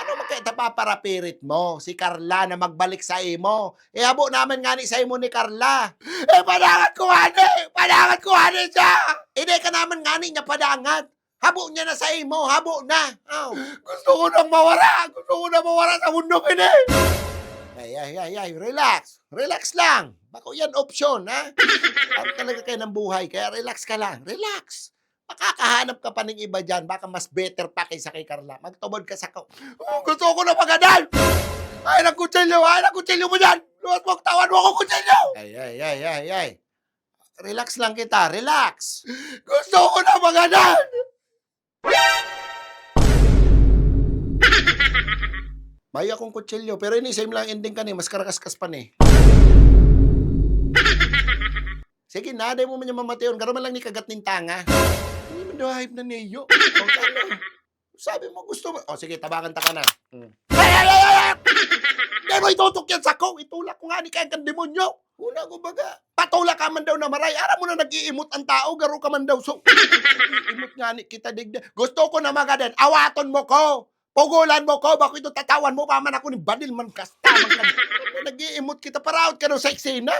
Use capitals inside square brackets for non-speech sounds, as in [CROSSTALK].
ano magkaita paparapirit mo? Si Carla na magbalik sa imo. Eh, habo naman nga ni sa imo ni Carla. Eh, padangat ko ani! Padangat ko ani siya! Ine ka naman nga ni niya padangat. Habo niya na sa imo, habo na. Oh. Gusto ko nang mawara. Gusto ko nang mawara sa mundong ini. Ay, ay, ay, ay, relax. Relax lang. Bako yan option, ha? Ano talaga kayo ng buhay, kaya relax ka lang. Relax. Makakahanap ka pa ng iba dyan. Baka mas better pa kaysa kay Carla. Magtubod ka sa ko. Oh, gusto ko na magadan. Ay, ng kutsilyo. Ay, ng kutsilyo mo dyan. Luwas mo, tawan mo ako kutsilyo. Ay, ay, ay, ay, ay. Relax lang kita. Relax. Gusto ko na magadan. [LAUGHS] May akong kutsilyo, pero ini same lang ending ka ni, mas karakaskas pa ni. [LAUGHS] Sige na, dahil mo man yung mamatayon, karoon man lang ni kagat ning tanga. Hindi man daw hype na niyo. [LAUGHS] Sabi mo gusto mo. O sige, tabakan ta ka na. Hindi mo itutok yan sa ko. Itulak ko nga ni kaya kang demonyo. Una ko baga. Patulak ka man daw na maray. Ara mo na nag-iimot ang tao. Garo ka man daw. So, [LAUGHS] imot nga ni kita digda. Gusto ko na magadan. Awaton mo ko. Pugulan mo ko. Bako ito tatawan mo. Paman ako ni Badil man kasta. Man Nag-iimot kita. Paraot ka daw sa eksena.